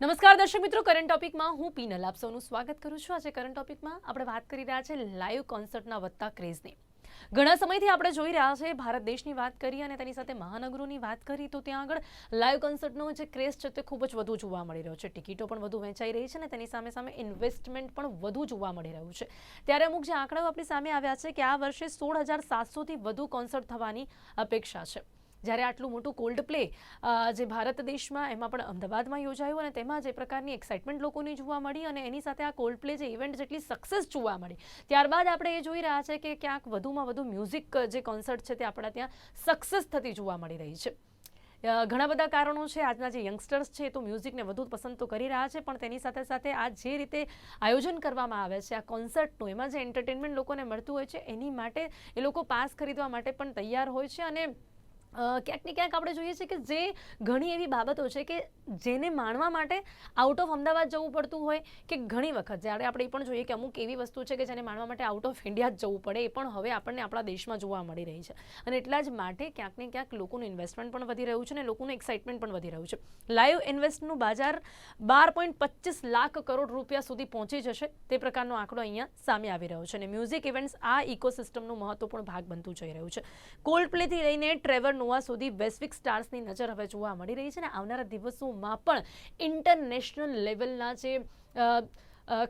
નમસ્કાર દર્શક મિત્રો કરંટ ટોપિકમાં હું પીનલ. આપ સૌનું સ્વાગત કરું છું. આજે કરંટ ટોપિકમાં આપણે વાત કરી રહ્યા છે લાઈવ કોન્સર્ટના વધતા ક્રેઝની ઘણા સમયથી આપણે જોઈ રહ્યા છે, ભારત દેશની વાત કરી અને તેની સાથે મહાનગરોની વાત કરી, તો ત્યાં આગળ લાઈવ કોન્સર્ટનો જે ક્રેઝ છે તે ખૂબ જ વધુ જોવા મળી રહ્યો છે. ટિકિટો પણ વધુ વેચાઈ રહી છે અને તેની સામે સામે ઇન્વેસ્ટમેન્ટ પણ વધુ જોવા મળી રહ્યું છે. ત્યારે અમુક જે આંકડાઓ આપણી સામે આવ્યા છે કે આ વર્ષે સોળ હજાર સાતસોથી વધુ કોન્સર્ટ થવાની અપેક્ષા છે. જ્યારે આટલું મોટું કોલ્ડ પ્લે જે ભારત દેશમાં એમાં પણ અમદાવાદમાં યોજાયું અને તેમાં જે પ્રકારની એક્સાઇટમેન્ટ લોકોની જોવા મળી અને એની સાથે આ કોલ્ડ પ્લે જે ઇવેન્ટ જેટલી સક્સેસ જોવા મળી. ત્યારબાદ આપણે એ જોઈ રહ્યા છે કે ક્યાંક વધુમાં વધુ મ્યુઝિક જે કોન્સર્ટ છે તે આપણા ત્યાં સક્સેસ થતી જોવા મળી રહી છે. ઘણા બધા કારણો છે. આજના જે યંગસ્ટર્સ છે તો મ્યુઝિકને વધુ પસંદ તો કરી રહ્યા છે, પણ તેની સાથે સાથે આ જે રીતે આયોજન કરવામાં આવે છે, આ કોન્સર્ટનું એમાં જે એન્ટરટેનમેન્ટ લોકોને મળતું હોય છે, એની માટે એ લોકો પાસ ખરીદવા માટે પણ તૈયાર હોય છે અને ક્યાંક ને ક્યાંક આપણે જોઈએ છીએ કે જે ઘણી એવી બાબતો છે કે જેને માણવા માટે આઉટ ઓફ અમદાવાદ જવું પડતું હોય કે ઘણી વખત. જ્યારે આપણે એ પણ જોઈએ કે અમુક એવી વસ્તુ છે કે જેને માણવા માટે આઉટ ઓફ ઇન્ડિયા જ જવું પડે, એ પણ હવે આપણને આપણા દેશમાં જોવા મળી રહી છે. અને એટલા જ માટે ક્યાંક ને ક્યાંક લોકોનું ઇન્વેસ્ટમેન્ટ પણ વધી રહ્યું છે અને લોકોનું એક્સાઇટમેન્ટ પણ વધી રહ્યું છે. લાઈવ ઇન્વેસ્ટનું બજાર બાર પોઈન્ટ પચીસ લાખ કરોડ રૂપિયા સુધી પહોંચી જશે. તે પ્રકારનો આંકડો અહીંયા સામે આવી રહ્યો છે અને મ્યુઝિક ઇવેન્ટ્સ આ ઇકોસિસ્ટમનું મહત્વપૂર્ણ ભાગ બનતું જઈ રહ્યું છે. કોલ્ડ પ્લેથી લઈને ટ્રેવર નોવા સુધી વૈશ્વિક સ્ટાર્સની નજર હવે જોવા મળી રહી છે અને આવનારા દિવસોમાં પણ ઇન્ટરનેશનલ લેવલના જે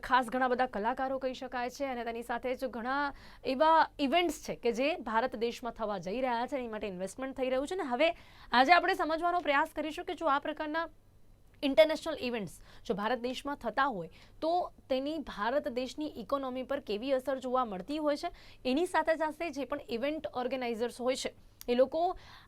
ખાસ ઘણા બધા કલાકારો કહી શકાય છે અને તેની સાથે જ ઘણા એવા ઇવેન્ટ્સ છે કે જે ભારત દેશમાં થવા જઈ રહ્યા છે એની માટે ઇન્વેસ્ટમેન્ટ થઈ રહ્યું છે ને હવે આજે આપણે સમજવાનો પ્રયાસ કરીશું કે જો આ પ્રકારના ઇન્ટરનેશનલ ઇવેન્ટ્સ જો ભારત દેશમાં થતા હોય, તો તેની ભારત દેશની ઇકોનોમી પર કેવી અસર જોવા મળતી હોય છે? એની સાથે સાથે જે પણ ઇવેન્ટ ઓર્ગેનાઇઝર્સ હોય છે એ લોકો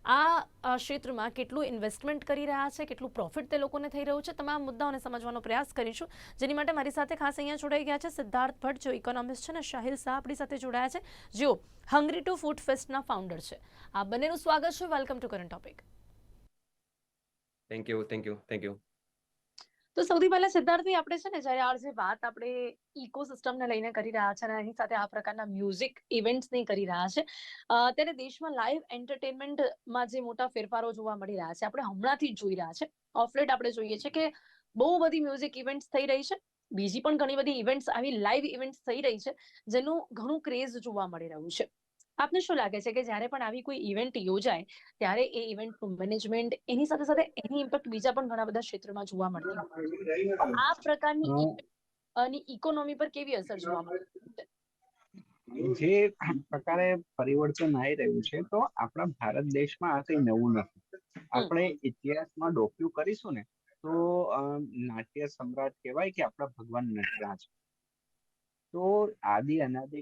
આ ક્ષેત્રમાં કેટલું ઇન્વેસ્ટમેન્ટ કરી રહ્યા છે, કેટલું પ્રોફિટ તે લોકોને થઈ રહ્યું છે, તમામ મુદ્દાઓને સમજવાનો પ્રયાસ કરીશું. જેની માટે મારી સાથે ખાસ અહીંયા જોડાઈ ગયા છે સિદ્ધાર્થ ભટ્ટ, જો ઇકોનોમિસ્ટ છે અને શાહિલ શાહ આપણી સાથે જોડાયા છે. જેઓ હંગ્રી ટુ ફૂડ ફેસ્ટના ફાઉન્ડર છે. આ બંનેનું સ્વાગત છે. Welcome to current topic thank you thank you thank you તો સૌથી પહેલા સિદ્ધાર્થભાઈ આપણે છે ને, જ્યારે આ જે વાત આપણે ઇકોસિસ્ટમને લઈને કરી રહ્યા છે અને એની સાથે આ પ્રકારના મ્યુઝિક ઇવેન્ટ્સની કરી રહ્યા છે ત્યારે દેશમાં લાઈવ એન્ટરટેનમેન્ટમાં જે મોટા ફેરફારો જોવા મળી રહ્યા છે, આપણે હમણાંથી જ જોઈ રહ્યા છે. ઓફલેટ આપણે જોઈએ છે કે બહુ બધી મ્યુઝિક ઇવેન્ટ્સ થઈ રહી છે, બીજી પણ ઘણી બધી ઇવેન્ટ્સ આવી લાઈવ ઇવેન્ટ્સ થઈ રહી છે, જેનું ઘણું ક્રેઝ જોવા મળી રહ્યું છે. આપને શું લાગે છે કે જ્યારે પણ આવી કોઈ ઇવેન્ટ યોજાય ત્યારે એ ઇવેન્ટનું મેનેજમેન્ટ એની સાથે સાથે એની ઇમ્પેક્ટ બીજા પણ ઘણા બધા ક્ષેત્રમાં જોવા મળતી આ પ્રકારની અને ઇકોનોમી પર કેવી અસર જોવા મળે? જે પ્રકારે પરિવર્તન આવી રહ્યું છે તો આપણા ભારત દેશમાં આ કંઈ નવું નથી. આપણે ઇતિહાસમાં ડોક્યુ કરીશું ને તો નાટ્ય સમ્રાટ કહેવાય કે આપણા ભગવાન નટરાજ. તો આદિ અનાદિ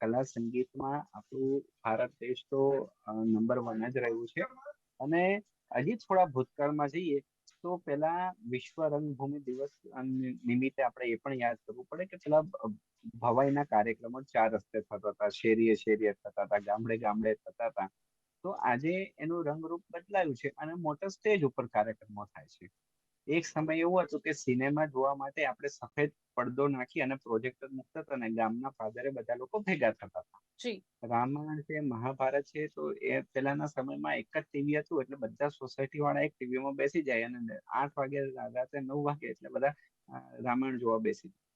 કલા સંગીતમાં આપણું ભારત દેશ તો નંબર વન જ રહ્યું છે. અને હજી થોડા ભૂતકાળમાં જઈએ, તો પેલા વિશ્વ રંગભૂમિ દિવસ નિમિત્તે આપણે એ પણ યાદ કરવું પડે કે પેલા ભવાઈના કાર્યક્રમો ચાર રસ્તે થતા હતા. શેરીએ શેરીએ થતા હતા, ગામડે ગામડે થતા હતા. તો આજે એનું રંગરૂપ બદલાયું છે અને મોટા સ્ટેજ ઉપર કાર્યક્રમો થાય છે. એક સમય એવો હતો કે સિનેમા જોવા માટે આપણે સફેદ પડદો નાખી અને પ્રોજેક્ટર મૂકતા હતા અને ગામના ફાધરે બધા લોકો ભેગા થતા હતા. રામાયણ છે મહાભારત છે તો એ પેલાના સમયમાં એક જ ટીવી હતું એટલે બધા સોસાયટી વાળા એક ટીવીમાં બેસી જાય અને આઠ વાગે રાત્રે નવ વાગે એટલે બધા રામાયણ જોવા બેસી જાય.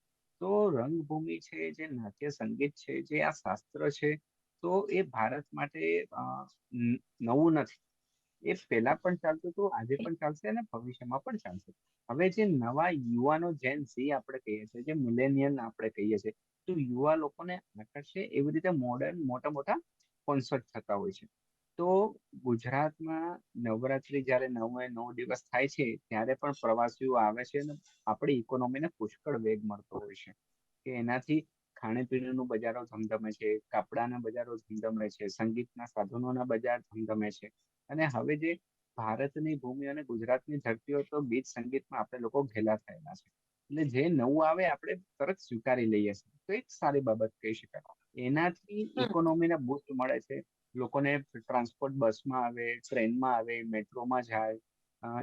તો રંગભૂમિ છે જે નાટ્ય સંગીત છે જે આ શાસ્ત્ર છે તો એ ભારત માટે નવું નથી. એ પહેલા પણ ચાલતું હતું, આજે પણ ચાલશે અને ભવિષ્યમાં પણ ચાલશે. હવે જે નવા યુવાનો જેન સી આપણે કહીએ છીએ, જે મિલેનિયલ આપણે કહીએ છીએ, તો યુવા લોકોને આકર્ષે એવી રીતે મોડર્ન મોટા મોટા કોન્સર્ટ થતા હોય છે. તો ગુજરાતમાં નવરાત્રી જ્યારે નવે નવ દિવસ થાય છે, ત્યારે પણ પ્રવાસીઓ આવે છે અને આપણી ઇકોનોમીને પુષ્કળ વેગ મળતો હોય છે. કે એનાથી ખાણીપીણીનું બજારો ધમધમે છે, કાપડાના બજારો ધમધમે છે, સંગીતના સાધનોના બજાર ધમધમે છે. અને હવે જે ભારતની ભૂમિ અને ગુજરાતની ધરતીઓ તો ગીત સંગીતમાં આપણે લોકો ઘેલા થયેલા છે. એટલે જે નવું આવે આપણે તરત સ્વીકારી લઈએ છીએ. તો એક સારી બાબત કહી શકાય. એનાથી. ઇકોનોમીને બૂસ્ટ મળે છે. લોકોને ટ્રાન્સપોર્ટ બસમાં આવે ટ્રેનમાં આવે મેટ્રોમાં જાય.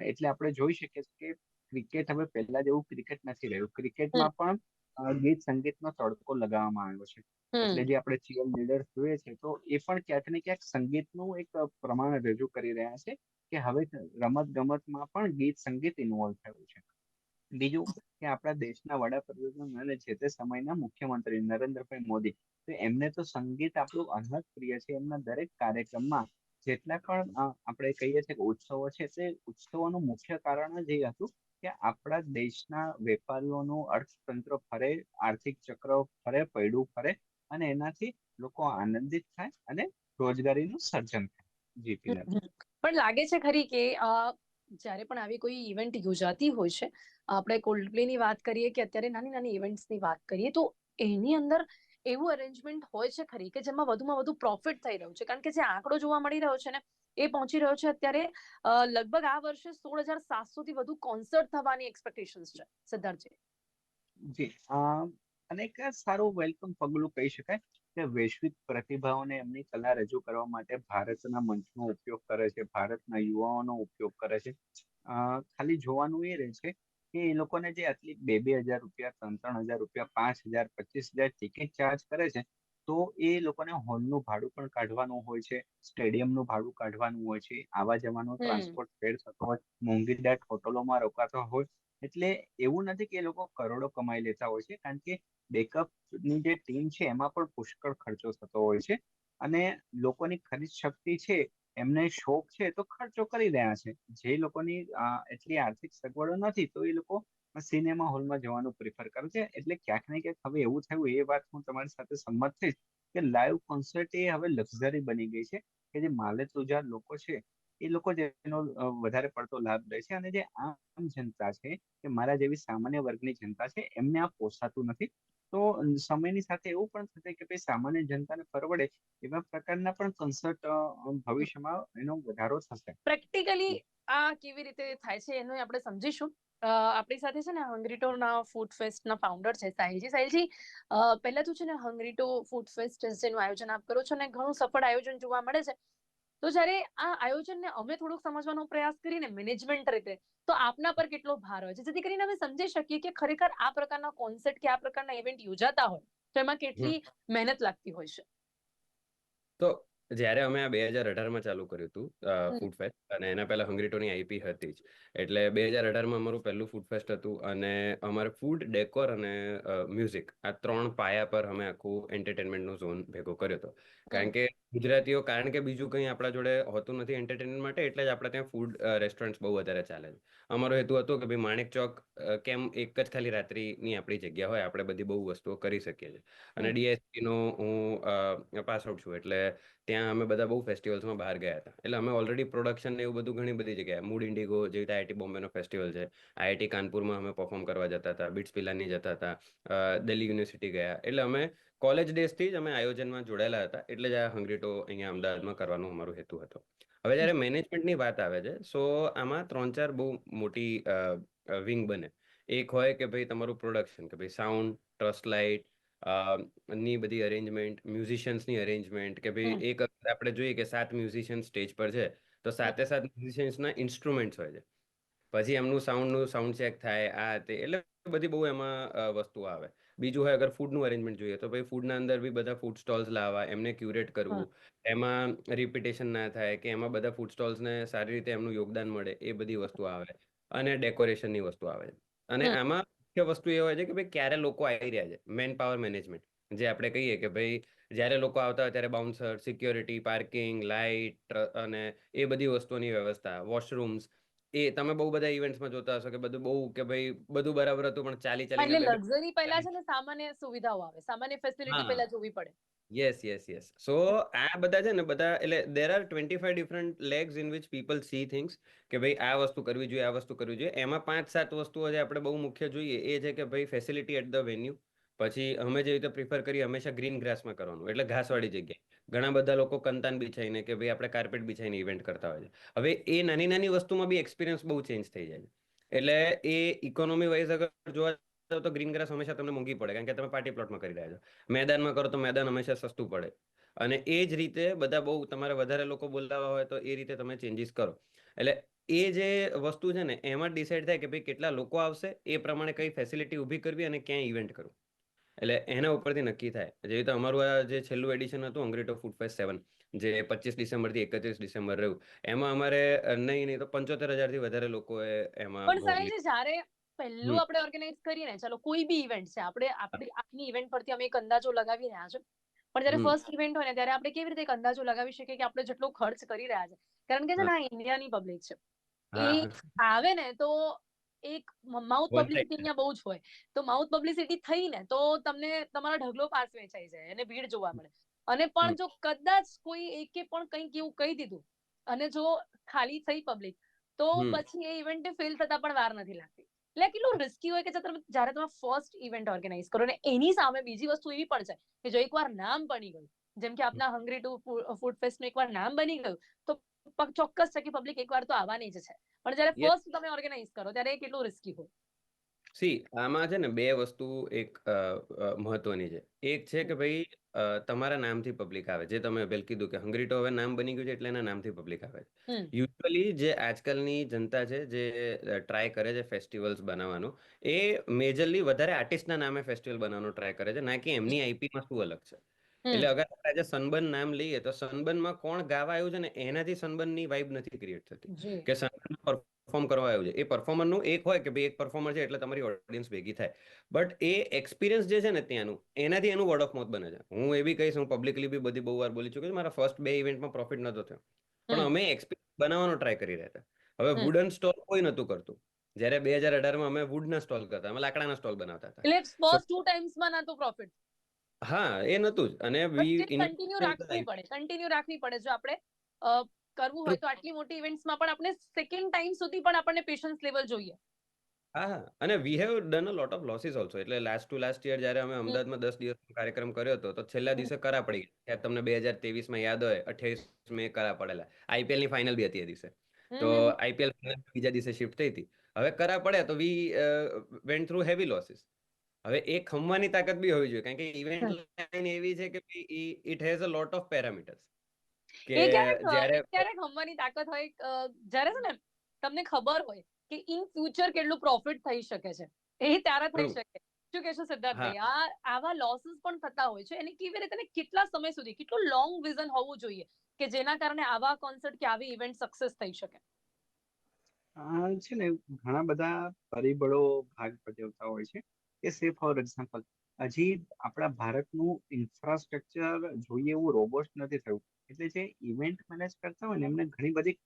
એટલે આપણે જોઈ શકીએ છીએ કે ક્રિકેટ હવે પહેલા જેવું ક્રિકેટ નથી રહ્યું. ક્રિકેટમાં પણ ગીત સંગીતનો તડકો લગાવવામાં આવ્યો છે. એટલે જે આપણે ચીયર લીડર્સ જોઈએ છે તો એ પણ ક્યાંક ને ક્યાંક સંગીતનું એક પ્રમાણ રજૂ કરી રહ્યા છે કે હવે રમત ગમતમાં પણ ગીત સંગીત ઇન્વોલ્વ થયું છે. બીજું કે આપણા દેશના વડાપ્રધાન અને જે તે સમયના મુખ્યમંત્રી નરેન્દ્રભાઈ મોદી તો એમને તો સંગીત આપણું અનહદ પ્રિય છે. એમના દરેક કાર્યક્રમમાં જેટલા પણ આપણે કહીએ છીએ કે ઉત્સવો છે તે ઉત્સવોનું મુખ્ય કારણ જ એ હતું કે આપણા દેશના વેપારીઓનું અર્થતંત્ર ફરે આર્થિક ચક્ર ફરે પૈડું ફરે અને એનાથી લોકો આનંદિત થાય અને રોજગારીનું સર્જન થાય. જીપી પણ લાગે છે ખરી કે જ્યારે પણ આવી કોઈ ઇવેન્ટ યોજાતી હોય છે આપણે કોલ્ડપ્લે ની વાત કરીએ કે અત્યારે નાની નાની ઇવેન્ટ્સની વાત કરીએ તો એની અંદર એવું અરેન્જમેન્ટ હોય છે ખરી કે જેમાં વધુમાં વધુ પ્રોફિટ થઈ રહ્યું છે? કારણ કે જે આંકડો જોવા મળી રહ્યો છે ને એ પહોંચી રહ્યો છે અત્યારે લગભગ આ વર્ષે સોળ હજાર સાતસો થી વધુ કોન્સર્ટ થવાની એક્સપેક્ટેશન છે, સિદ્ધાર્થજી. જી અને એક સારું વેલકમ પગલું કહી શકાય કે વૈશ્વિક પ્રતિભાઓને એમની કલા રજૂ કરવા માટે ભારતના મંચનો ઉપયોગ કરે છે, ભારતના યુવાઓનો ઉપયોગ કરે છે. ખાલી જોવાનું એ રહે છે કે એ લોકોને જે આટલી બે બે હજાર રૂપિયા, ત્રણ ત્રણ હજાર રૂપિયા, પાંચ હજાર, પચીસ હજાર ટિકિટ ચાર્જ કરે છે તો એ લોકોને હોલનું ભાડું પણ કાઢવાનું હોય છે સ્ટેડિયમનું ભાડું કાઢવાનું હોય છે આવા જવાનો ટ્રાન્સપોર્ટ ફેર થતો હોય મોંઘીદાટ હોટલોમાં રોકાતા હોય એટલે એવું નથી કે એ લોકો કરોડો કમાઈ લેતા હોય છે કારણ કે બેકઅપની જે ટીમ છે એમાં પણ પુષ્કળ ખર્ચો થતો હોય છે અને લોકોની ખરીદ શક્તિ છે એમને શોખ છે તો ખર્ચો કરી રહ્યા છે. જે લોકોની એટલી આર્થિક સગવડો નથી તો એ લોકો સિનેમા હોલમાં જવાનું પ્રિફર કરે છે. એટલે ક્યાંક ને ક્યાંક હવે એવું થયું, એ વાત હું તમારી સાથે સંમત થઈશ કે લાઈવ કોન્સર્ટ એ હવે લક્ઝરી બની ગઈ છે કે જે માલે તુજાર લોકો છે, એ લોકો જેનો વધારે પડતો લાભ લે છે અને જે આમ જનતા છે કે મારા જેવી સામાન્ય વર્ગની જનતા છે, એમને આ પોસાતું નથી. તો સમયની સાથે એવું પણ થશે કે ભાઈ સામાન્ય જનતાને પરવડે એવા પ્રકારના પણ કન્સર્ટ ભવિષ્યમાં એનો વધારો થશે. પ્રેક્ટિકલી આ કેવી રીતે થાય છે એનું આપણે સમજીશું. આપણી સાથે છે ને હંગ્રીટોના ફૂડ ફેસ્ટના ફાઉન્ડર છે સાહિલજી. સાહિલજી અ, પહેલા તો છે ને હંગ્રીટો ફૂડ ફેસ્ટ જેનું આયોજન આપ કરો છો ને ઘણું સફળ આયોજન જોવા મળે છે. તો જ્યારે આ આયોજનને અમે થોડુંક સમજવાનો પ્રયાસ કરીને મેનેજમેન્ટ રીતે તો આપના પર કેટલો ભાર હોય છે? જેથી કરીને અમે સમજી શકીએ કે ખરેખર આ પ્રકારના કોન્સેપ્ટ કે આ પ્રકારના ઇવેન્ટ યોજાતા હોય તો એમાં કેટલી મહેનત લાગતી હોય છે. તો જ્યારે અમે આ બે હજાર અઢારમાં ચાલુ કર્યું હતું. ફૂડ ફેસ્ટ અને એના પહેલા હંગ્રીટોની આઈપી હતી જ એટલે બે હજાર અઢારમાં અમારું પહેલું ફૂડ ફેસ્ટ હતું અને અમારે ફૂડ ડેકોર અને મ્યુઝિક આ ત્રણ પાયા પર અમે આખું એન્ટરટેનમેન્ટનો ઝોન ભેગો કર્યો હતો કારણ કે ગુજરાતીઓ કારણ કે બીજું કંઈ આપણા જોડે હોતું નથી એન્ટરટેનમેન્ટ માટે એટલે જ આપણે ત્યાં ફૂડ રેસ્ટોરન્ટ્સ બહુ વધારે ચાલે છે. અમારો હેતુ હતો કે ભાઈ માણેક ચોક કેમ એક જ ખાલી રાત્રિની આપણી જગ્યા હોય આપણે બધી બહુ વસ્તુઓ કરી શકીએ છીએ. અને ડીએસપીનો નો હું પાસ આઉટ છું એટલે ત્યાં અમે બધા બહુ ફેસ્ટિવલ્સમાં બહાર ગયા હતા. એટલે અમે ઓલરેડી પ્રોડક્શન ને એવું બધું ઘણી બધી જગ્યાએ મૂડ ઇન્ડિગો જેવી રીતે આઈઆઈટી બોમ્બેનો ફેસ્ટિવલ છે. આઈઆઈટી કાનપુરમાં અમે પરફોર્મ કરવા જતા હતા બિટ્સ પિલાની જતા હતા દિલ્હી યુનિવર્સિટી ગયા. એટલે અમે કોલેજ ડેઝથી જ અમે આયોજનમાં જોડાયેલા હતા એટલે જ આ હંગ્રીટો અહીંયા અમદાવાદમાં કરવાનો અમારો હેતુ હતો. હવે જ્યારે મેનેજમેન્ટની વાત આવે છે સો આમાં ત્રણ ચાર બહુ મોટી વિંગ બને. એક હોય કે ભાઈ તમારું પ્રોડક્શન કે ભાઈ સાઉન્ડ ટ્રસ્ટ લાઇટની બધી અરેન્જમેન્ટ મ્યુઝિશિયન્સની અરેન્જમેન્ટ કે ભાઈ એક આપણે જોઈએ કે સાત મ્યુઝિશિયન સ્ટેજ પર છે તો સાતે સાત મ્યુઝિશિયન્સના ઇન્સ્ટ્રુમેન્ટ્સ હોય છે. પછી એમનું સાઉન્ડનું સાઉન્ડ ચેક થાય આ તે એટલે બધી બહુ એમાં વસ્તુ વસ્તુઓ આવે. બીજું હોય અગર ફૂડનું અરેન્જમેન્ટ જોઈએ તો ભાઈ ફૂડના અંદર બી બધા ફૂડ સ્ટોલ્સ લાવવા એમને ક્યુરેટ હા. કરવું એમાં રિપીટેશન ના થાય કે એમાં બધા ફૂડ સ્ટોલ્સને સારી રીતે એમનું યોગદાન મળે એ બધી વસ્તુ આવે. અને ડેકોરેશનની વસ્તુ આવે. અને આમાં મુખ્ય વસ્તુ એ હોય છે કે ભાઈ ક્યારે લોકો આવી રહ્યા છે. મેન પાવર મેનેજમેન્ટ જે આપણે કહીએ કે ભાઈ જ્યારે લોકો આવતા હોય ત્યારે બાઉન્સર સિક્યોરિટી પાર્કિંગ લાઇટ અને એ બધી વસ્તુઓની વ્યવસ્થા વોશરૂમ્સ એ તમે બહુ બધા ઇવેન્ટ્સમાં જોતા હશો કે બધું બહુ કે ભાઈ બધું બરાબર હતું પણ ચાલી ચાલી એટલે લક્ઝરી પહેલા છે ને સામાન્ય સુવિધાઓ આવે સામાન્ય ફેસિલિટી પહેલા જોવી પડે. યસ યસ યસ સો આ બધા છે ને બધા એટલે there are twenty five different legs in which people see things કે ભાઈ આ વસ્તુ કરવી જોઈએ આ વસ્તુ કરવી જોઈએ. એમાં પાંચ સાત વસ્તુઓ જે આપણે બહુ મુખ્ય જોઈએ એ છે કે ભાઈ ફેસિલિટી એટ ધ વેન્યુ પછી અમે જે રીતે પ્રિફર કરીએ હંમેશા ગ્રીન ગ્રાસમાં કરવાનું એટલે ઘાસવાળી જગ્યાએ. ઘણા બધા લોકો કંતાન બિછાઈને કે ભાઈ આપણે કાર્પેટ બિછાઈને ઇવેન્ટ કરતા હોય છે. હવે એ નાની નાની વસ્તુમાં બી એક્સપિરિયન્સ બહુ ચેન્જ થઈ જાય છે. એટલે એ ઇકોનોમી વાઇઝ અગર જોવા તો ગ્રીન ગ્રાસ હંમેશા તમને મોંઘી પડે, કારણ કે તમે પાર્ટી પ્લોટમાં કરી રહ્યા છો. મેદાનમાં કરો તો મેદાન હંમેશા સસ્તું પડે. અને એ જ રીતે બધા બહુ તમારે વધારે લોકો બોલાવવા હોય તો એ રીતે તમે ચેન્જીસ કરો. એટલે એ જે વસ્તુ છે ને, એમાં ડિસાઈડ થાય કે ભાઈ કેટલા લોકો આવશે, એ પ્રમાણે કઈ ફેસિલિટી ઊભી કરવી અને ક્યાં ઇવેન્ટ કરવું. એટલે એના ઉપરથી નક્કી થાય. જેવી રીતે અમારું આ જે છેલ્લું એડિશન હતું અંગ્રેટો ફૂડ ફેસ્ટ સેવન જે પચીસ ડિસેમ્બરથી એકત્રીસ ડિસેમ્બર રહ્યું એમાં અમારે નહીં નહીં તો પંચોતેર હજારથી વધારે લોકોએ એમાં પણ સાહેબજી જ્યારે પહેલું આપણે ઓર્ગેનાઇઝ કરીને ચાલો કોઈ બી ઇવેન્ટ છે આપણે આપણી આપની ઇવેન્ટ પરથી અમે એક અંદાજો લગાવી રહ્યા છે. પણ જ્યારે ફર્સ્ટ ઇવેન્ટ હોય ને ત્યારે આપણે કેવી રીતે એક અંદાજો લગાવી શકીએ કે આપણે જેટલો ખર્ચ કરી રહ્યા છે? કારણ કે છે ને આ ઇન્ડિયાની પબ્લિક છે. એ આવે ને તો એક માઉથ પબ્લિસિટી અહીંયા બહુ જ હોય. તો માઉથ પબ્લિસિટી થઈ ને તો તમને તમારો ઢગલો પાસ વેચાઈ જાય અને ભીડ જોવા મળે. અને પણ જો કદાચ કોઈ એકે પણ કંઈક એવું કહી દીધું અને જો ખાલી થઈ પબ્લિક તો પછી એ ઇવેન્ટ ફેલ થતા પણ વાર નથી લાગતી. એટલે કેટલું રિસ્કી હોય કે તમે જ્યારે તમે ફર્સ્ટ ઇવેન્ટ ઓર્ગેનાઇઝ કરો ને એની સામે બીજી વસ્તુ એવી પણ છે કે જો એકવાર નામ બની ગયું જેમ કે આપના હંગ્રી ટુ ફૂડ ફેસ્ટનું એકવાર નામ બની ગયું તો ચોક્કસ છે કે પબ્લિક એકવાર તો આવવાની જ છે. પણ જ્યારે ફર્સ્ટ તમે ઓર્ગેનાઇઝ કરો ત્યારે કેટલું રિસ્કી હોય? સી આમાં છે ને બે વસ્તુ એક મહત્વની છે. એક છે કે ભાઈ તમારા નામથી પબ્લિક આવે. જે તમે પહેલ કીધું કે હંગરી તો હવે નામ બની ગયું છે એટલે એના નામથી પબ્લિક આવે છે. યુઝ્યુઅલી જે આજકાલની જનતા છે જે ટ્રાય કરે છે ફેસ્ટિવલ્સ બનાવવાનું એ મેજરલી વધારે આર્ટિસ્ટના નામે ફેસ્ટિવલ બનાવવાનો ટ્રાય કરે છે. ના કે એમની આઈપીમાં શું અલગ છે. એટલે અગર આપણે આજે સનબર્ન નામ લઈએ તો સનબર્નમાં કોણ ગાવા આવ્યું છે ને એનાથી સનબર્નની વાઇબ નથી ક્રિએટ થતી. કે સનબર્ન પરફોર્મ કરવા આવ્યું છે. એ પરફોર્મરનું એક હોય કે ભાઈ એક પરફોર્મર છે એટલે તમારી ઓડિયન્સ ભેગી થાય. બટ એ એક્સપિરિયન્સ જે છે ને ત્યાંનું એનાથી એનું વર્ડ ઓફ માઉથ બને છે. હું એ બી કહીશ હું પબ્લિકલી બી બધી બહુ વાર બોલી ચૂક્યો છું મારા ફર્સ્ટ બે ઇવેન્ટમાં પ્રોફિટ નતો થયો. પણ અમે એક્સપિરિયન્સ બનાવવાનો ટ્રાય કરી રહ્યા હતા. હવે વુડન સ્ટોલ કોઈ નતું કરતું. જ્યારે બે હજાર અઢારમાં અમે વુડના સ્ટોલ કરતા અમે લાકડાના સ્ટોલ બનાવતા હતા. એટલે ફર્સ્ટ ટુ ટાઈમ્સમાં ના તો પ્રોફિટ હા એ નતું જ. અને વી કન્ટિન્યુ રાખવી પડે કન્ટિન્યુ રાખવી પડે. જો આપણે કરવું હોય તો આટલી મોટી ઇવેન્ટ્સમાં પણ આપણે સેકન્ડ ટાઈમ સુધી પણ આપણને પેશન્સ લેવલ જોઈએ. હા અને we have done a lot of losses also એટલે લાસ્ટ ટુ લાસ્ટ યર જ્યારે અમે અમદાવાદમાં દસ દિવસનો કાર્યક્રમ કર્યો હતો તો છેલ્લા દિવસે કરા પડી ત્યારે તમને બે હજાર ત્રેવીસમાં યાદ હોય અઠ્યાવીસ મે કરા પડેલા. આઈપીએલની ફાઇનલ બી હતી એ દિવસે. તો આઈપીએલ બીજા દિવસે શિફ્ટ થઈ હતી. હવે કરા પડ્યા તો we went through heavy losses હવે એ ખમવાની તાકાત બી હોવી જોઈએ. કારણ કે ઇવેન્ટ લાઈન એવી છે કે it has a lot of parameters કે જ્યારે એ ક્યારેક હમવાની તાકાત હોય? જ્યારે છે ને તમને ખબર હોય કે ઇન ફ્યુચર કેટલું પ્રોફિટ થઈ શકે છે. એ ત્યારે થઈ શકે. શું કહેશો સિદ્ધાર્થભાઈ આ આવા લોસીસ પણ થતા હોય છે. એની કેવી રીતે કેટલા સમય સુધી કેટલું લોંગ વિઝન હોવું જોઈએ કે જેના કારણે આવા કોન્સર્ટ કે આવી ઇવેન્ટ સક્સેસ થઈ શકે? છે ને ઘણા બધા પરિબળો ભાગ ભજવતા હોય છે. કે સે ફોર એક્ઝામ્પલ હજી આપણા ભારતનું ઇન્ફ્રાસ્ટ્રક્ચર જોઈએ એવું રોબોસ્ટ નથી થયું. એટલે જે ઇવેન્ટ મેનેજ કરતા હોય ને એમને ઘણી બધી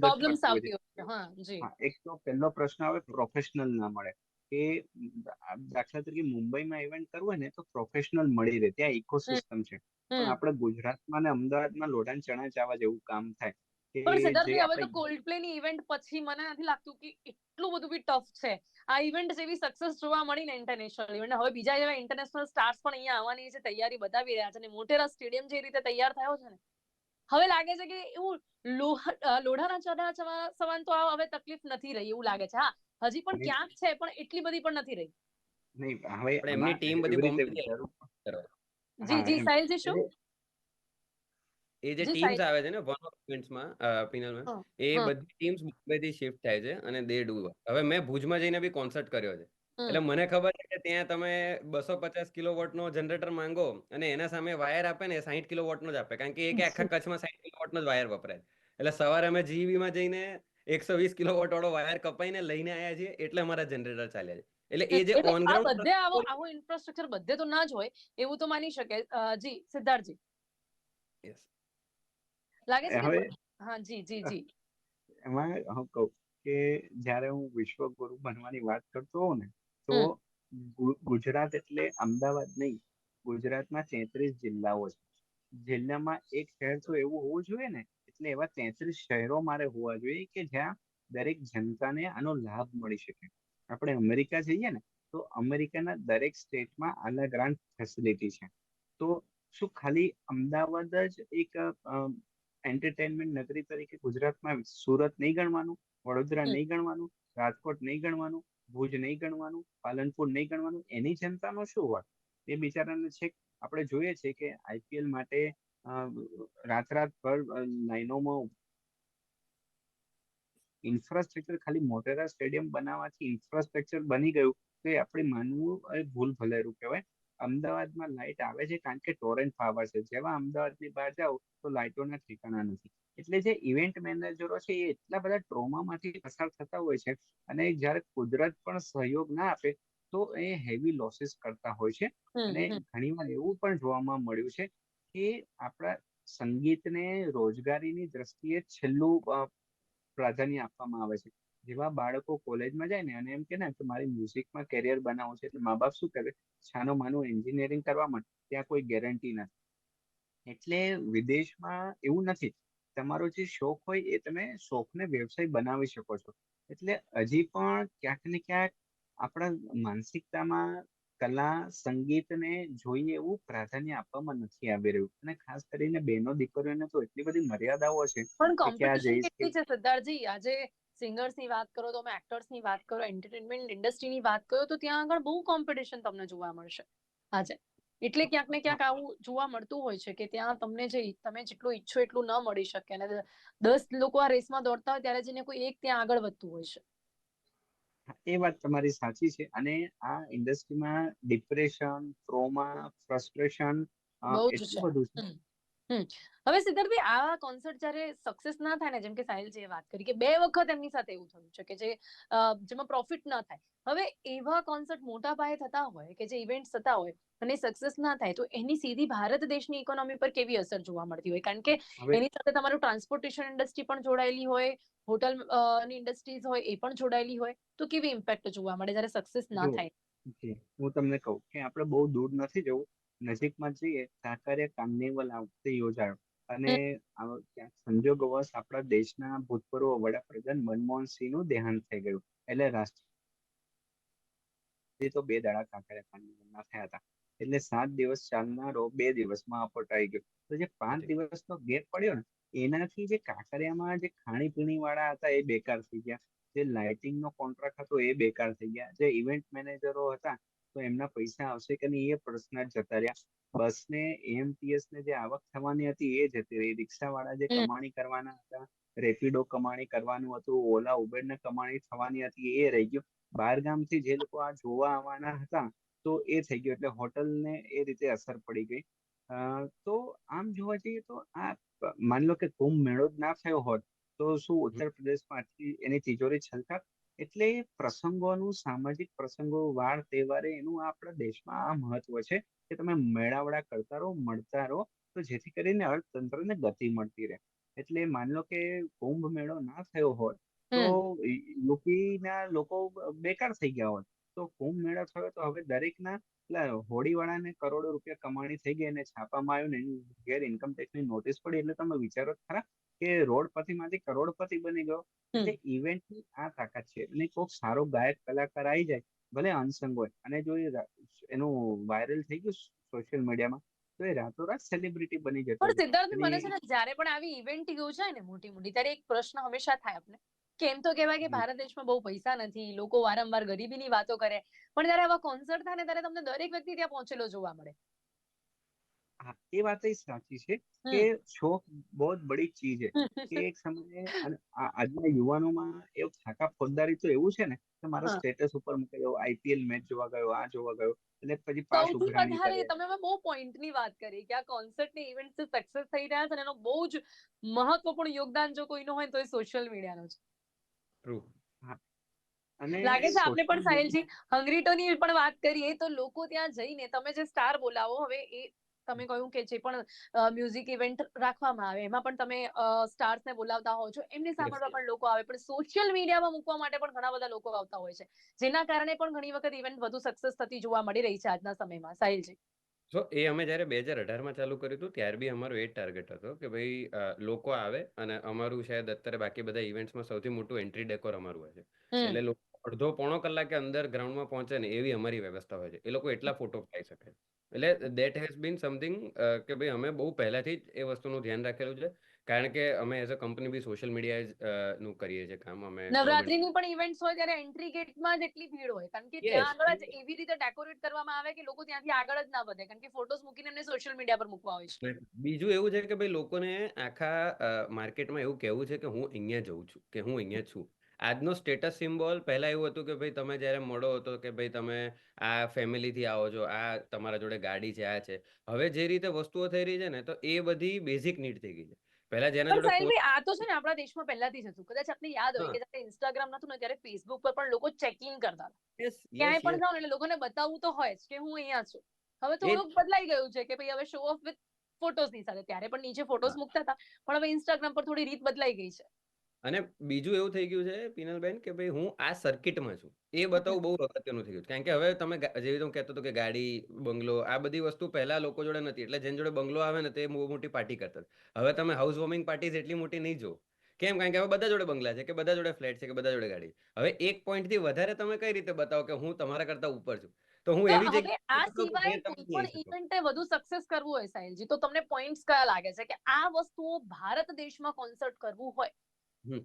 પ્રોબ્લેમ્સ છે. આવતી હોય હા જી. એક તો પહેલો પ્રશ્ન આવે પ્રોફેશનલ ના મળે. કે આ દાખલા તરીકે મુંબઈમાં ઇવેન્ટ કરવું હોય ને તો પ્રોફેશનલ મળી રહે. ત્યાં ઇકોસિસ્ટમ છે. પણ આપણે ગુજરાતમાં ને અમદાવાદમાં લોઢાં ચણા ચાવા જેવું કામ થાય. પણ સિદ્ધાર્થ હવે તો કોલ્ડ પ્લે ની ઇવેન્ટ પછી મને નથી લાગતું કે એટલું બધું બી ટફ છે. આ ઇવેન્ટ જેવી સક્સેસ જોવા મળી ને ઇન્ટરનેશનલ ઇવેન્ટ હવે બીજા એવા ઇન્ટરનેશનલ સ્ટાર્સ પણ અહીંયા આવવાની છે તૈયારી બતાવી રહ્યા છે અને મોટેરા સ્ટેડિયમ જે રીતે તૈયાર થયો છે ને. હવે લાગે છે કે એવું લોઢાના ચણા સમાન સવાન તો આ હવે તકલીફ નથી રહી એવું લાગે છે. હા હજી પણ. ક્યાંક છે પણ એટલી બધી પણ નથી રહી. નહીં હવે એમની ટીમ બધી જી જી. સાહિલજી શું? એ જે ટીમ્સ આવે છે ને વન ઓફ ઇવેન્ટ્સમાં પિનલમાં એ બધી ટીમ્સ મુંબઈથી શિફ્ટ થાય છે અને દે ડુ હવે મેં ભુજમાં જઈને બી કોન્સર્ટ કર્યો છે. એટલે મને ખબર છે કે ત્યાં તમે બસો પચાસ કિલો નો જનરેટર માંગો અને એના સામે વાયર આપે ને સાહીઠ કિલો નો જ આપે. કારણ કે એક આખા કચ્છમાં સાહીઠ કિલો નો જ વાયર વપરાય. એટલે સવારે અમે જીવીમાં માં જઈને એકસો વીસ કિલો વોટ વાળો વાયર કપાઈને લઈને આવ્યા છીએ એટલે અમારા જનરેટર ચાલ્યા છે. એટલે એ જે ઓન ગ્રાઉન્ડ બધે આવો આવો ઇન્ફ્રાસ્ટ્રક્ચર બધે તો ના જ હોય એવું તો માની શકે જી સિદ્ધાર્થજી. લાગે છે હા જી જી જી. એમાં હું કહું કે જ્યારે હું વિશ્વગુરુ બનવાની વાત કરતો હોઉં ને તો ગુજરાત એટલે અમદાવાદ નહીં ગુજરાતમાં તેત્રીસ જિલ્લાઓ છે. જિલ્લામાં એક શહેર તો એવું હોવું જોઈએ ને એટલે એવા તેત્રીસ શહેરો મારે હોવા જોઈએ કે જ્યાં દરેક જનતાને આનો લાભ મળી શકે. આપણે અમેરિકા જઈએ ને તો અમેરિકાના દરેક સ્ટેટમાં અલગ ગ્રાન્ટ ફેસિલિટી છે. તો શું ખાલી અમદાવાદ જ એક એન્ટરટેનમેન્ટ નગરી તરીકે ગુજરાતમાં સુરત નહીં ગણવાનું વડોદરા નહીં ગણવાનું રાજકોટ નહીં ગણવાનું ભુજ નહીં ગણવાનું પાલનપુર નહીં ગણવાનું એની જનતાનો શું વાત એ બિચારાને છે આપણે જોઈએ છે કે આઈપીએલ માટે રાતરાત રાત રાત ભર લાઈનોમાં ઇન્ફ્રાસ્ટ્રક્ચર ખાલી મોટેરા સ્ટેડિયમ બનાવવાથી ઇન્ફ્રાસ્ટ્રક્ચર બની ગયું તો એ આપણે માનવું એ ભૂલ ભલેરું કહેવાય. અમદાવાદમાં લાઇટ આવે છે કારણ કે ટોરેન્ટ પાવર છે. જેવા અમદાવાદની બહાર જાઓ તો લાઇટોના ઠેકાણા નથી. એટલે જે ઇવેન્ટ મેનેજરો છે એ એટલા બધા ટ્રોમામાંથી પસાર થતા હોય છે અને જ્યારે કુદરત પણ સહયોગ ના આપે તો એ હેવી લોસીસ કરતા હોય છે. અને. ઘણીવાર એવું પણ જોવામાં મળ્યું છે કે આપણા સંગીતને રોજગારીની દ્રષ્ટિએ છેલ્લું પ્રાધાન્ય આપવામાં આવે છે. જેવા બાળકો કોલેજમાં જાય ને અને એમ કે ને કે મારે મ્યુઝિકમાં કેરિયર બનાવવું છે એટલે મા બાપ શું કરે? છાનું માનું એન્જિનિયરિંગ કરવા માટે ત્યાં કોઈ ગેરંટી નથી એટલે વિદેશમાં એવું નથી. તમારો જે શોખ હોય એ તમે શોખને વ્યવસાય બનાવી શકો છો. એટલે હજી પણ ક્યાંક ને ક્યાંક આપણા માનસિકતામાં કલા સંગીતને જોઈએ એવું પ્રાધાન્ય આપવામાં નથી આવી રહ્યું. અને ખાસ કરીને બહેનો દીકરીઓને તો એટલી બધી મર્યાદાઓ છે પણ કોમ્પિટિશન કેટલી છે સિદ્ધાર્થજી આજે સિંગર્સની વાત કરો તમે એક્ટર્સની વાત કરો એન્ટરટેનમેન્ટ ઇન્ડસ્ટ્રી ની વાત કરો તો ત્યાં આગળ બહુ કોમ્પિટિશન તમને જોવા મળશે. આજે. એટલે ક્યાંક ને ક્યાંક આવું જોવા મળતું હોય છે કે ત્યાં તમને જે તમે જેટલું ઈચ્છો એટલું ન મળી શકે અને દસ લોકો આ રેસમાં દોડતા હોય ત્યારે જઈને કોઈ એક ત્યાં આગળ વધતું હોય છે. એ વાત તમારી સાચી છે અને આ ઇન્ડસ્ટ્રીમાં ડિપ્રેશન ટ્રોમા ફ્રસ્ટ્રેશન બહુ જ એટલું છે. બધું છે. હવે સિદ્ધાર્થભાઈ આ કોન્સર્ટ જ્યારે સક્સેસ ના થાય ને જેમ કે સાહિલજીએ વાત કરી કે બે વખત એમની સાથે એવું થયું છે કે જે જેમાં પ્રોફિટ ના થાય. હવે એવા કોન્સર્ટ મોટા પાયે થતા હોય કે જે ઇવેન્ટ થતા હોય અને સક્સેસ ના થાય તો એની સીધી ભારત દેશની ઇકોનોમી પર કેવી અસર જોવા મળતી હોય? કારણ કે એની સાથે તમારું ટ્રાન્સપોર્ટેશન ઇન્ડસ્ટ્રી પણ જોડાયેલી હોય હોટલની ઇન્ડસ્ટ્રીઝ હોય એ પણ જોડાયેલી હોય તો કેવી ઇમ્પેક્ટ જોવા મળે જ્યારે સક્સેસ ના થાય? હું તમને કહું કે આપણે બહુ દૂર નથી જવું. નજીકમાં જઈએ કાંકરિયા કાર્નિવલ આ વખતે યોજાયો. અને આ ક્યાંક સંજોગવશ આપણા દેશના ભૂતપૂર્વ વડાપ્રધાન મનમોહન સિંહનું દેહાંત થઈ ગયું એટલે રાષ્ટ્ર તો બે દાડા કાંકરિયા કાર્નિવલના થયા હતા એટલે સાત દિવસ ચાલનારો બે દિવસમાં અપટ ગયો. તો જે પાંચ. દિવસનો ગેપ પડ્યો ને એનાથી જે કાંકરિયામાં જે ખાણીપીણી વાળા હતા એ બેકાર થઈ ગયા જે લાઇટિંગ નો કોન્ટ્રાક્ટ હતો એ બેકાર થઈ ગયા જે ઇવેન્ટ મેનેજરો હતા તો એમના પૈસા આવશે કે નહીં એ પ્રશ્ન જ જતા રહ્યા. બસને એએમટીએસ ને જે આવક થવાની હતી એ જતી રહી રિક્ષા વાળા જે કમાણી કરવાના હતા રેપિડો કમાણી કરવાનું હતું ઓલા ઉબેર ને કમાણી થવાની હતી એ રહી ગયું. બહાર ગામથી જે લોકો આ જોવા આવવાના હતા તો એ થઈ ગયું. એટલે હોટલ ને એ રીતે અસર પડી ગઈ. તો આમ જોવા જઈએ તો આ માની લો કે કુંભ મેળો જ ના થયો હોત તો શું ઉત્તર પ્રદેશમાં એની તિજોરી છલકાત? એટલે પ્રસંગોનું સામાજિક પ્રસંગો વાર તહેવારે એનું આપણા દેશમાં આ મહત્વ છે કે તમે મેળાવડા કરતા રહો મળતા રહો તો જેથી કરીને અર્થતંત્રને ગતિ મળતી રહે. એટલે માની લો કે કુંભ મેળો ના થયો હોત તો યુપીના લોકો બેકાર થઈ ગયા હોત તો કુંભ મેળો થયો તો હવે દરેકના પેલા હોડીવાળાને કરોડો રૂપિયા કમાણી થઈ ગઈ અને છાપામાં આવ્યું ને એની ઘેર ઇન્કમ ટેક્સની નોટિસ પડી એટલે તમે વિચારો ખરા કે રોડપતિમાંથી કરોડપતિ બની ગયો. એટલે ઇવેન્ટની આ તાકાત છે અને કોઈક સારો ગાયક કલાકાર આવી જાય ભલે અનસંગ હોય. અને જો એનું વાયરલ થઈ ગયું સોશિયલ મીડિયામાં તો એ રાતોરાત સેલિબ્રિટી બની જતો પણ સિદ્ધાર્થ મને છે ને જ્યારે પણ આવી ઇવેન્ટ યોજાય ને મોટી મોટી ત્યારે એક પ્રશ્ન હંમેશા થાય આપણે કે એમ તો કહેવાય કે ભારત દેશમાં બહુ પૈસા નથી લોકો વારંવાર ગરીબીની વાતો કરે. પણ જ્યારે આવા કોન્સર્ટ થાય ને ત્યારે તમને દરેક વ્યક્તિ ત્યાં પહોંચેલો જોવા મળે. વાત એ સાચી છે કે શોખ બહુ બડી ચીજ હે કે એક સમયે આજના યુવાનોમાં એવું થાકા ફોજદારી તો એવું છે ને કે મારા સ્ટેટસ ઉપર મૂકે ગયો આઈપીએલ મેચ જોવા ગયો આ જોવા ગયો એટલે પછી પાસ ઉઘરાણી કરે. તમે બહુ પોઈન્ટની વાત કરી કે આ કોન્સર્ટની ઇવેન્ટ સક્સેસ થઈ રહ્યા છે અને એનો બહુ જ મહત્વપૂર્ણ યોગદાન જો કોઈનો હોય તો એ સોશિયલ મીડિયાનો છે ટ્રુ અને લાગે છે આપણે પણ સાહિલજી હંગ્રીટોની પણ વાત કરીએ તો લોકો ત્યાં જઈને તમે જે સ્ટાર બોલાવો હવે એ તમે કહ્યું કે જે પણ મ્યુઝિક ઇવેન્ટ રાખવામાં આવે એમાં પણ તમે સ્ટાર્સને બોલાવતા હો છો. એમને સાંભળવા પણ લોકો આવે પણ સોશિયલ મીડિયામાં મૂકવા માટે પણ ઘણા બધા લોકો આવતા હોય છે. જેના કારણે પણ ઘણી વખત ઇવેન્ટ વધુ સક્સેસ થતી જોવા મળી રહી છે આજના સમયમાં. સાહિલજી સો એ અમે જ્યારે બે હજાર અઢારમાં ચાલુ કર્યું હતું ત્યારે બી અમારો એ ટાર્ગેટ હતો કે ભાઈ લોકો આવે અને અમારું શાયદ અત્યારે બાકી બધા ઇવેન્ટ્સમાં સૌથી મોટું એન્ટ્રી ડેકોર અમારું હોય છે. એટલે લોકો અડધો પોણો કલાકે અંદર ગ્રાઉન્ડમાં પહોંચે ને એવી અમારી વ્યવસ્થા હોય છે. એ લોકો એટલા ફોટો પાડી શકે. એટલે દેટ હેઝ બીન સમથિંગ કે ભાઈ અમે બહુ પહેલાથી જ એ વસ્તુનું ધ્યાન રાખેલું છે. કારણ કે અમે as a company be social media નું કરીએ છીએ કામ. અમે નવરાત્રીની પણ ઇવેન્ટ્સ હોય ત્યારે એન્ટ્રી ગેટમાં જ એટલી ભીડ હોય. કારણ કે ત્યાં આગળ જ એવી રીતે ડેકોરેટ કરવામાં આવે કે લોકો ત્યાંથી આગળ જ ના વધે. કારણ કે ફોટોસ મૂકીને એમને સોશિયલ મીડિયા પર મૂકવા હોય છે. બીજું એવું છે કે ભાઈ લોકોને આખા માર્કેટમાં એવું કહેવું છે કે હું અહીંયા જઉં છું કે હું અહીંયા છું. આજનો સ્ટેટસ સિમ્બોલ પહેલા એવું હતું કે ભાઈ તમે જ્યારે મળો હતો કે ભાઈ તમે આ ફેમિલીથી આવો છો આ તમારા જોડે ગાડી છે આ છે. હવે જે રીતે વસ્તુઓ થઈ રહી છે ને તો એ બધી બેઝિક નીડ થઈ ગઈ છે. પહેલા જેના જોડે આ તો છે ને આપણા દેશમાં પહેલાથી જ હતું. કદાચ આપને યાદ હોય. કે જ્યારે ઇન્સ્ટાગ્રામ નતું ને ત્યારે ફેસબુક પર પણ લોકો ચેક ઇન કરતા ક્યાંય પણ ને એટલે લોકોને બતાવવું તો હોય જ કે હું અહીંયા છું. હવે થોડુંક બદલાઈ ગયું છે કે ભાઈ હવે શો ઓફ વિથ ફોટોઝની સાથે. ત્યારે પણ નીચે ફોટોઝ મૂકતા હતા પણ હવે ઇન્સ્ટાગ્રામ પર થોડી રીત બદલાઈ ગઈ છે. અને બીજું એવું થઈ ગયું છે પિનલબેન કે ભાઈ હું આ સર્કિટમાં છું. એ બતાવું બહુ અગત્યનું થઈ ગયું કારણ કે હવે તમે જેવી રીતે કહેતો હતો કે ગાડી બંગલો આ બધી વસ્તુ પહેલા લોકો જોડે નથી એટલે જેની જોડે બંગલો આવે ને તે મોટી પાર્ટી કરતા હવે તમે હાઉસ વોર્મિંગ પાર્ટી એટલી મોટી નહીં જો કેમ? કારણ કે હવે બધા જોડે બંગલા છે કે બધા જોડે ફ્લેટ છે કે બધા જોડે ગાડી હવે એક પોઈન્ટથી વધારે તમે કઈ રીતે બતાવો કે હું તમારા કરતા ઉપર છું? તો હું એવી જગ્યાએ આ સિવાય કોઈ પણ ઇવેન્ટે વધુ સક્સેસ કરવું હોય સાહિલજી તો તમને પોઈન્ટ્સ કયા લાગે છે કે આ વસ્તુઓ ભારત દેશમાં કોન્સર્ટ કરવું હોય.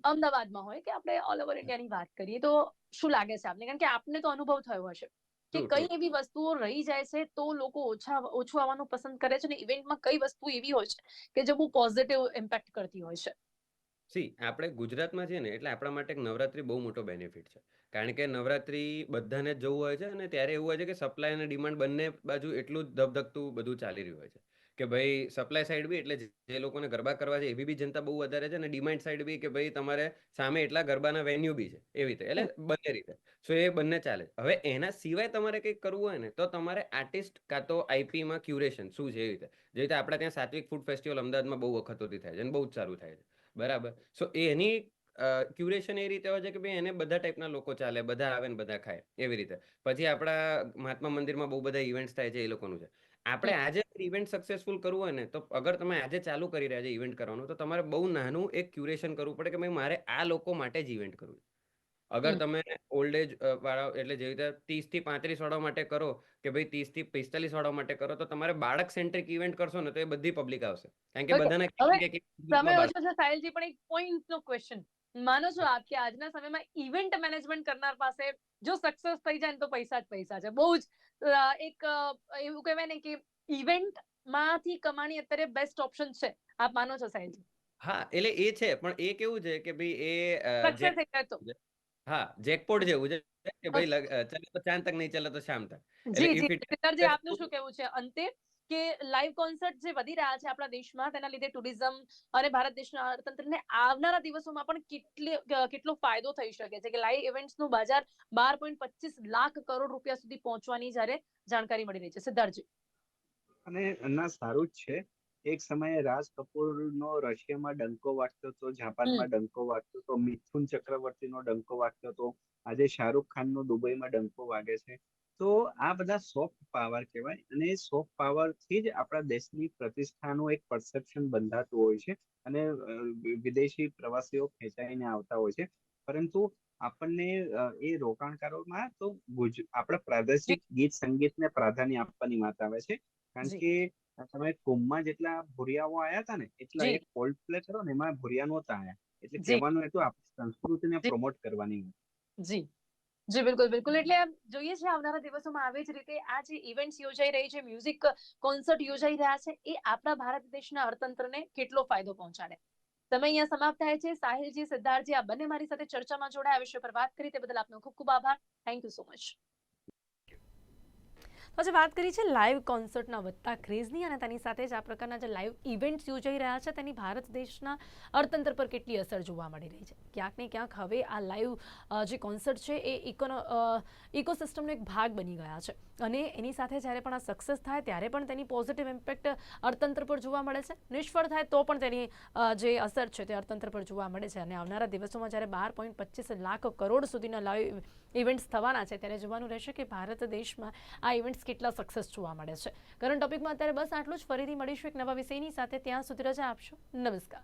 અમદાવાદમાં હોય કે આપણે ઓલ ઓવર ઇન્ડિયાની વાત કરીએ તો શું લાગે છે આપને? કારણ કે આપને તો અનુભવ થયો હશે કે કઈ એવી વસ્તુઓ રહી જાય છે તો લોકો ઓછા ઓછું આવવાનું પસંદ કરે છે અને ઇવેન્ટમાં કઈ વસ્તુ એવી હોય છે કે જે બહુ પોઝિટિવ ઇમ્પેક્ટ કરતી હોય છે? સી આપણે ગુજરાતમાં છીએ ને એટલે આપણા માટે નવરાત્રી બહુ મોટો બેનિફિટ છે. કારણ કે નવરાત્રી બધાને જ જવું હોય છે અને ત્યારે એવું હોય છે કે સપ્લાય અને ડિમાન્ડ બંને બાજુ એટલું જ ધબધકતું બધું ચાલી રહ્યું હોય છે. કે ભાઈ સપ્લાય સાઈડ બી એટલે જે- લોકોને ગરબા કરવા છે એવી બી જનતા બહુ વધારે છે અને ડિમાન્ડ સાઈડ બી કે ભાઈ તમારે સામે એટલા ગરબાના વેન્યુ બી છે એવી રીતે એટલે બંને રીતે. સો એ બંને ચાલે. હવે એના સિવાય તમારે કંઈક કરવું હોય ને તો તમારે આર્ટિસ્ટ કાં તો આઈપીમાં ક્યુરેશન શું છે એવી રીતે? જે રીતે આપણે ત્યાં સાત્વિક ફૂડ ફેસ્ટિવલ અમદાવાદમાં બહુ વખતોથી થાય છે અને બહુ જ સારું થાય છે. બરાબર? સો એની ક્યુરેશન એ રીતે હોય છે કે ભાઈ એને બધા ટાઈપના લોકો ચાલે બધા આવે ને બધા ખાય એવી રીતે. પછી આપણા મહાત્મા મંદિરમાં બહુ બધા ઇવેન્ટ્સ થાય છે એ લોકોનું છે. આપણે આજે ઇવેન્ટ સક્સેસફુલ કરવું હોય ને તો અગર તમે આજે ચાલુ કરી રહ્યા છે ઇવેન્ટ કરવાનું તો તમારે બહુ નાનું એક ક્યુરેશન કરવું પડે કે ભાઈ મારે આ લોકો માટે જ ઇવેન્ટ કરવું અગર તમે ઓલ્ડ એજ વાળા એટલે જેવી રીતે ત્રીસથી પાંત્રીસ વાળા માટે કરો કે ભાઈ ત્રીસથી પિસ્તાલીસ વાળા માટે કરો તો તમારે બાળક સેન્ટ્રિક ઇવેન્ટ કરશો ને તો એ બધી પબ્લિક આવશે. કારણ કે બધાને સમય ઓછો છે સાહિલજી પણ એક પોઈન્ટ નો ક્વેશ્ચન માનો છો આપ કે આજના સમયમાં ઇવેન્ટ મેનેજમેન્ટ કરનાર પાસે જો સક્સેસ થઈ જાય ને તો પૈસા જ પૈસા છે. બહુ જ એક એવું કહેવાય ને કે ઇવેન્ટમાંથી કમાણી અત્યારે બેસ્ટ ઓપ્શન છે. આપ માનો છો સાહેબ? હા એટલે એ છે પણ એ કેવું છે કે ભાઈ એ સક્સેસ થઈ જાય તો. હા જેકપોટ જેવું છે કે ભાઈ ચલે તો ચાંદ તક નહીં ચાલે તો શામ તક. જી જી આપનું શું કેવું છે? અંતે કે લાઈવ કોન્સર્ટ જે વધી રહ્યા છે આપણા દેશમાં તેના લીધે ટુરિઝમ અને ભારત દેશના અર્થતંત્રને આવનારા દિવસોમાં પણ કેટલી કેટલો ફાયદો થઈ શકે છે કે લાઈવ ઇવેન્ટ્સનું બજાર બાર પોઈન્ટ પચીસ લાખ કરોડ રૂપિયા સુધી પહોંચવાની જ્યારે જાણકારી મળી રહી છે. સિદ્ધાર્થજી. અને ના સારું જ છે. એક સમયે રાજ કપૂર નો રશિયામાં ડંકો વાગતો હતો જાપાનમાં ડંકો વાગતો હતો મિથુન ચક્રવર્તી નો ડંકો વાગતો હતો. આજે શાહરુખ ખાનનો દુબઈમાં ડંકો વાગે છે. તો આ બધા સોફ્ટ પાવર કહેવાય. અને સોફ્ટ પાવરથી જ આપણા દેશની પ્રતિષ્ઠાનું એક પરસેપ્શન બંધાતું હોય છે અને વિદેશી પ્રવાસીઓ ખેંચાઈને આવતા હોય છે. પરંતુ આપણને એ રોકાણકારોમાં તો આપણા પ્રાદેશિક ગીત સંગીતને પ્રાધાન્ય આપવાની વાત આવે છે. કારણ કે તમે કુંભમાં જેટલા ભુરિયાઓ આવ્યા હતા ને એટલા. એક કોલ્ડ પ્લે કરો ને એમાં ભુરિયા નહોતા આવ્યા એટલે. કહેવાનું હતું આપણી સંસ્કૃતિને પ્રમોટ કરવાની જી. જી, બિલકુલ બિલકુલ. એટલે જોઈએ છે, આવનારા દિવસોમાં આવી જ રીતે આ જે ઇવેન્ટ્સ યોજાઈ રહી છે મ્યુઝિક કોન્સર્ટ યોજાઈ રહ્યા છે, એ આપણા ભારત દેશના અર્થતંત્રને કેટલો ફાયદો પહોંચાડે. તમે અહીંયા સમાપ્ત થાય છે. સાહિલજી, સિદ્ધાર્થજી, આ બંને મારી સાથે ચર્ચામાં જોડાયા. વિષય પર વાત કરી. તે બદલ આપનો ખૂબ ખૂબ આભાર. થેન્ક યુ સો મચ આજે વાત કરી છે લાઈવ કોન્સર્ટના વધતા ક્રેઝની અને તેની સાથે જ આ પ્રકારના જે લાઈવ ઇવેન્ટ્સ યોજાઈ રહ્યા છે, તેની ભારત દેશના અર્થતંત્ર પર કેટલી અસર જોવા મળી રહી છે? ક્યાંક ને ક્યાંક હવે આ લાઈવ જે કોન્સર્ટ છે, એ ઇકોનો ઇકોસિસ્ટમનો એક ભાગ બની ગયા છે. અને એની સાથે જ્યારે પણ આ સક્સેસ થાય, ત્યારે પણ તેની પોઝિટિવ ઇમ્પેક્ટ અર્થતંત્ર પર જોવા મળે છે. નિષ્ફળ થાય તો પણ તેની જે અસર છે તે અર્થતંત્ર પર જોવા મળે છે. અને આવનારા દિવસોમાં જ્યારે બાર પોઈન્ટ પચીસ લાખ કરોડ સુધીના લાઈવ ઇવેન્ટ્સ થવાના છે, ત્યારે જોવાનું રહેશે કે ભારત દેશમાં આ ઇવેન્ટ્સ કેટલા સક્સેસ જોવા મળે છે. કરંટ ટોપિકમાં અત્યારે બસ આટલું જ. ફરીથી મળીશું એક નવા વિષયની સાથે. ત્યાં સુધી રજા આપશો. નમસ્કાર.